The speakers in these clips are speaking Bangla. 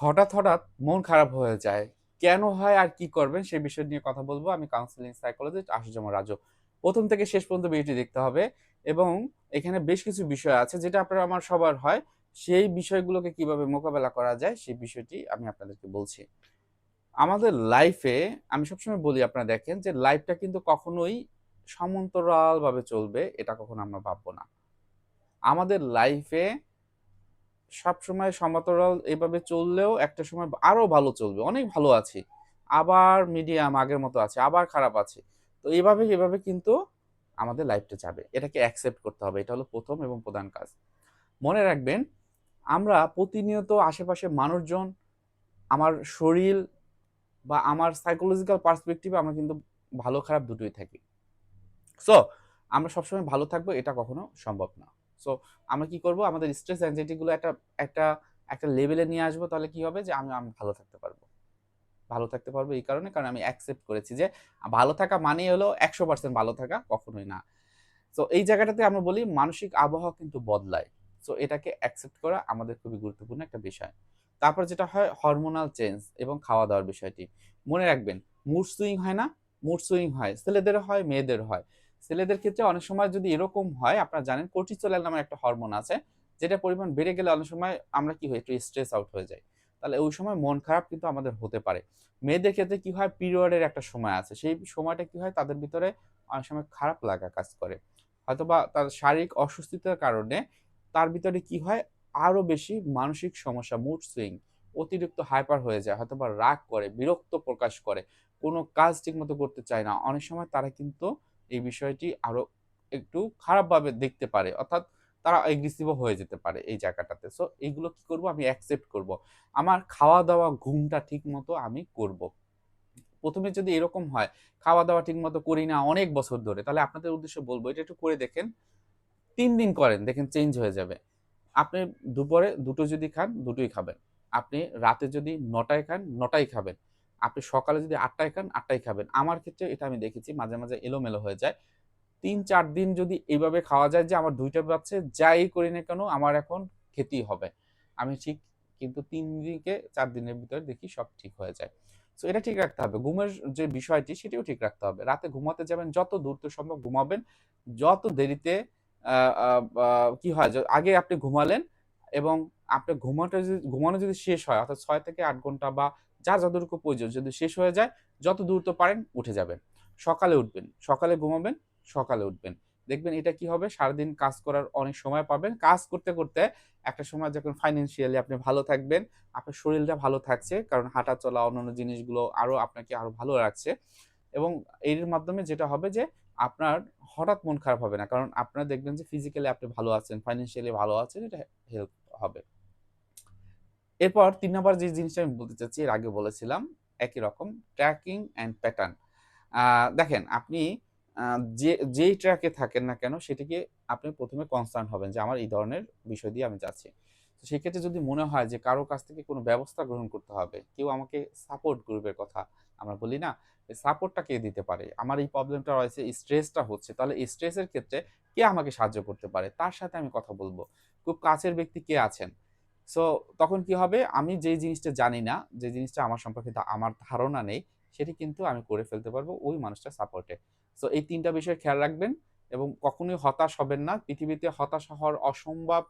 হঠাৎ হঠাৎ মন খারাপ হয়ে যায়। কেন হয় আর কি করবেন সেই বিষয় নিয়ে কথা বলব। আমি কাউন্সিলিং সাইকোলজিস্ট আশুজামা রাজু। প্রথম থেকে শেষ পর্যন্ত ভিডিওটি দেখতে হবে এবং এখানে বেশ কিছু বিষয় আছে যেটা আপনার আমার সবার হয়। সেই বিষয়গুলোকে কীভাবে মোকাবেলা করা যায় সেই বিষয়টি আমি আপনাদেরকে বলছি। আমাদের লাইফে আমি সবসময় বলি আপনারা দেখেন যে লাইফটা কিন্তু কখনোই সমান্তরালভাবে চলবে, এটা কখনো আমরা ভাববো না। আমাদের লাইফে সবসময় সমান্তরাল এভাবে চললেও একটা সময় আরও ভালো চলবে। অনেক ভালো আছি। আবার মিডিয়াম আগের মতো আছে, আবার খারাপ আছে। তো এইভাবে এভাবে কিন্তু আমাদের লাইফটা যাবে। এটাকে অ্যাকসেপ্ট করতে হবে। এটা হলো প্রথম এবং প্রধান কাজ। মনে রাখবেন, আমরা প্রতিনিয়ত আশেপাশে মানুষজন, আমার শরীর বা আমার সাইকোলজিক্যাল পার্সপেক্টিভে আমরা কিন্তু ভালো খারাপ দুটোই থাকি। সো আমরা সবসময় ভালো থাকব, এটা কখনো সম্ভব না। সো আমরা কি করব? আমাদের স্ট্রেস অ্যাংজাইটিগুলো একটা একটা একটা লেভেলে নিয়ে আসব, তাহলে কি হবে? যে আমি আমি ভালো থাকতে পারব। ভালো থাকতে পারব এই কারণে, কারণ আমি অ্যাকসেপ্ট করেছি যে ভালো থাকা মানেই হলো একশো পার্সেন্ট ভালো থাকা, কখনোই না। তো এই জায়গাটাতে আমরা বলি মানসিক আবহাওয়া কিন্তু বদলায়। সো এটাকে অ্যাকসেপ্ট করা আমাদের খুবই গুরুত্বপূর্ণ একটা বিষয়। তারপর যেটা হয় হরমোনাল চেঞ্জ এবং খাওয়া দাওয়ার বিষয়টি। মনে রাখবেন মুড সুইং হয় না মুড সুইং হয়। ছেলেদের হয় মেয়েদের হয়। ছেলেদের ক্ষেত্রে অনেক সময় যদি এরকম হয়, আপনারা জানেন কোর্টিসোল নামে একটা হরমোন আছে যেটা পরিমাণ বেড়ে গেলে অনেক সময় আমরা কি হই, একটু স্ট্রেস আউট হয়ে যাই। তাহলে ওই সময় মন খারাপ কিন্তু আমাদের হতে পারে। মেয়েদের ক্ষেত্রে কি হয় পিরিয়ডের একটা সময় আছে, সেই সময়টা কি হয়, তাদের ভিতরে অনেক সময় খারাপ লাগা কাজ করে। হয়তোবা তার শারীরিক অসুস্থতার কারণে তার ভিতরে কি হয়, আরও বেশি মানসিক সমস্যা মুড সুইং অতিরিক্ত হাইপার হয়ে যায়, হয়তোবা রাগ করে, বিরক্ত প্রকাশ করে, কোনো কাজ ঠিকমতো করতে চায় না। অনেক সময় তারা কিন্তু এই বিষয়টি আরও একটু খারাপভাবে দেখতে পারে। অর্থাৎ তারা এগ্রেসিভও হয়ে যেতে পারে এই জায়গাটাতে। সো এইগুলো কি করব? আমি অ্যাকসেপ্ট করব। আমার খাওয়া দাওয়া ঘুমটা ঠিক মতো আমি করব। প্রথমে যদি এরকম হয় খাওয়া দাওয়া ঠিক মতো করি না অনেক বছর ধরে, তাহলে আপনাদের উদ্দেশ্যে বলব, এটা একটু করে দেখেন। তিন দিন করেন, দেখেন চেঞ্জ হয়ে যাবে। আপনি দুপুরে দুটো যদি খান, দুটোই খাবেন। আপনি রাতে যদি নটায় খান, নটাই খাবেন। আপনি সকালে যদি আটটায় খান আটটাই খাবেন। আমার ক্ষেত্রে এটা আমি দেখেছি, মাঝে মাঝে এলোমেলো হয়ে যায়। তিন, চার দিন যদি এইভাবে খাওয়া যায় যে আমার দুইটা বাচ্চা যাই করি না কেন, আমার এখন খেতেই হবে। আমি ঠিক কিন্তু তিন দিনকে চার দিনের ভিতরে দেখি সব ঠিক হয়ে যায়। সো এটা ঠিক রাখতে হবে। ঘুমের যে বিষয়টি, সেটিও ঠিক রাখতে হবে। রাতে ঘুমাতে যাবেন, যত দূরত্ব সম্ভব ঘুমাবেন। যত দেরিতে কি হয় আগে আপনি ঘুমালেন এবং আপনার ঘুমাটা যদি, ঘুমানো যদি শেষ হয়, অর্থাৎ ছয় থেকে আট ঘণ্টা বা যা যতটুকু প্রয়োজন, যদি শেষ হয়ে যায়, যত দূরত্ব পারেন উঠে যাবেন। সকালে উঠবেন, সকালে ঘুমাবেন, সকালে উঠবেন। দেখবেন এটা কি হবে? সারাদিন কাজ করার অনেক সময় পাবেন। কাজ করতে করতে একটা সময় যখন ফাইন্যান্সিয়ালি আপনি ভালো থাকবেন, আপনার শরীরটা ভালো থাকছে, কারণ হাঁটা চলা, অন্যান্য জিনিসগুলো আরও আপনাকে আরও ভালো রাখছে। এবং এর মাধ্যমে যেটা হবে যে, আপনার হঠাৎ মন খারাপ হবে না, কারণ আপনারা দেখবেন যে ফিজিক্যালি আপনি ভালো আছেন ফাইন্যান্সিয়ালি ভালো আছেন, এটা হেল্প হবে। এরপর তিন নম্বর যে জিনিসটা আমি বলতে চাচ্ছি, এর আগে বলেছিলাম, একই রকম ট্র্যাকিং অ্যান্ড প্যাটার্ন দেখেন, আপনি যে যেই ট্র্যাকে থাকেন না কেন, সেটিকে আপনি প্রথমে কনসার্ন হবেন যে আমার এই ধরনের বিষয় দিয়ে আমি যাচ্ছি। তো সেক্ষেত্রে যদি মনে হয় যে কারও কাছ থেকে কোনো ব্যবস্থা গ্রহণ করতে হবে, কেউ আমাকে সাপোর্ট গ্রুপের কথা, আমরা বলি না সাপোর্টটা কে দিতে পারে? আমার এই প্রবলেমটা রয়েছে স্ট্রেসটা হচ্ছে, তাহলে এই স্ট্রেসের ক্ষেত্রে কে আমাকে সাহায্য করতে পারে? তার সাথে আমি কথা বলব। খুব কাছের ব্যক্তি কে আছেন? সো তখন কি হবে? আমি যে জিনিসটা জানি না, যে জিনিসটা আমার সম্পর্কে আমার ধারণা নেই, সেটি কিন্তু আমি করে ফেলতে পারব ওই মানুষটা সাপোর্টে সো এই তিনটা বিষয় খেয়াল রাখবেন এবং কখনোই হতাশ হবেন না। পৃথিবীতে হতাশ হওয়ার অসম্ভব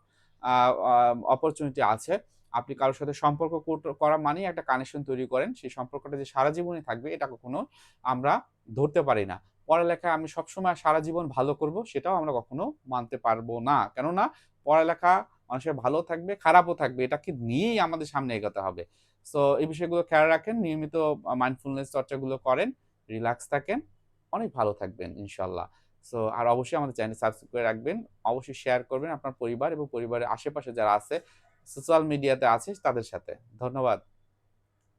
অপরচুনিটি আছে। আপনি কারোর সাথে সম্পর্ক করা মানেই একটা কানেকশন তৈরি করেন। সেই সম্পর্কটা যে সারা জীবনে থাকবে, এটা কখনো আমরা ধরতে পারি না। পড়ালেখায় আমি সবসময় সারা জীবন ভালো করব, সেটাও আমরা কখনো মানতে পারব না। কেননা, পড়ালেখা মানুষের ভালো থাকবে, খারাপও থাকবে, এটাকে নিয়েই আমাদের সামনে এগোতে হবে। সো এই বিষয়গুলো খেয়াল রাখেন, নিয়মিত মাইন্ডফুলনেস চর্চাগুলো করেন রিল্যাক্স থাকেন, অনেক ভালো থাকবেন ইনশাল্লাহ সো আর অবশ্যই আমাদের চ্যানেল সাবস্ক্রাইব করে রাখবেন, অবশ্যই শেয়ার করবেন আপনার পরিবার এবং পরিবারের আশেপাশে যারা আছে সোশ্যাল মিডিয়াতে আছে তাদের সাথে। ধন্যবাদ।